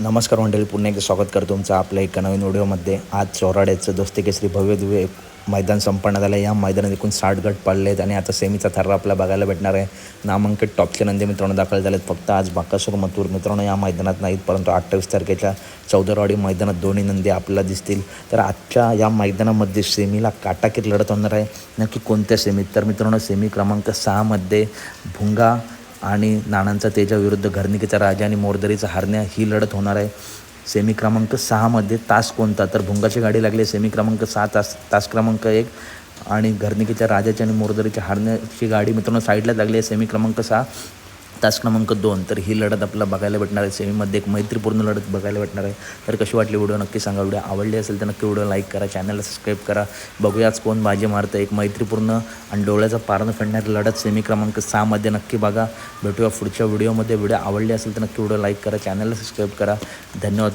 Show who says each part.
Speaker 1: नमस्कार मंडळी पुन्हा एकदा स्वागत करतो तुमचं आपल्या एका नवीन व्हिडिओमध्ये. आज चौराड्याचं दोस्ती केसरी भव्य दुवे मैदान संपन्न झालं. या मैदानात एकूण साठ गट पडले आहेत आणि आता सेमीचा थर्रा आपल्या बघायला भेटणार आहे. नामांकित टॉपचे नंदी मित्रांनो दाखल झालेत. फक्त आज बाकासूर मथुर मित्रांनो या मैदानात नाहीत परंतु अठ्ठावीस तारखेच्या चौदरवाडी मैदानात दोन्ही नंदी आपल्याला दिसतील. तर आजच्या या मैदानामध्ये सेमीला काटाकीर लढत होणार आहे. नक्की कोणत्या सेमीत? तर मित्रांनो सेमी क्रमांक सहामध्ये भुंगा आणि नाणांचा तेजाविरुद्ध घरनिकेचा राजा आणि मोरदरीचा हरण्या ही लढत होणार आहे. सेमी क्रमांक सहामध्ये तास कोणता? तर भुंगाची गाडी लागली आहे सेमी क्रमांक सहा तास तास क्रमांक एक. आणि घरनिकेच्या राजाची आणि मोरदरीच्या हारण्याची गाडी मित्रांनो साईडला लागली आहे. सेमी क्रमांक सहा. तास क्रमांक दोन. तर ही लढत आपल्याला बघायला भेटणार आहे. सेमीमध्ये एक मैत्रीपूर्ण लढत बघायला भेटणार आहे. तर कशी वाटली व्हिडिओ? नक्की सांगा. व्हिडिओ आवडली असेल तर नक्की व्हिडिओ लाईक करा. चॅनलला सबस्क्राईब करा. बघूयाच कोण बाजी मारतं एक मैत्रीपूर्ण आणि डोळ्याचा पारणं फेडणारी लढत सेमी क्रमांक सहामध्ये नक्की बघा. भेटूया पुढच्या व्हिडिओमध्ये व्हिडिओ आवडली असेल तर नक्की व्हिडिओ लाईक करा. चॅनलला सबस्क्राईब करा. धन्यवाद.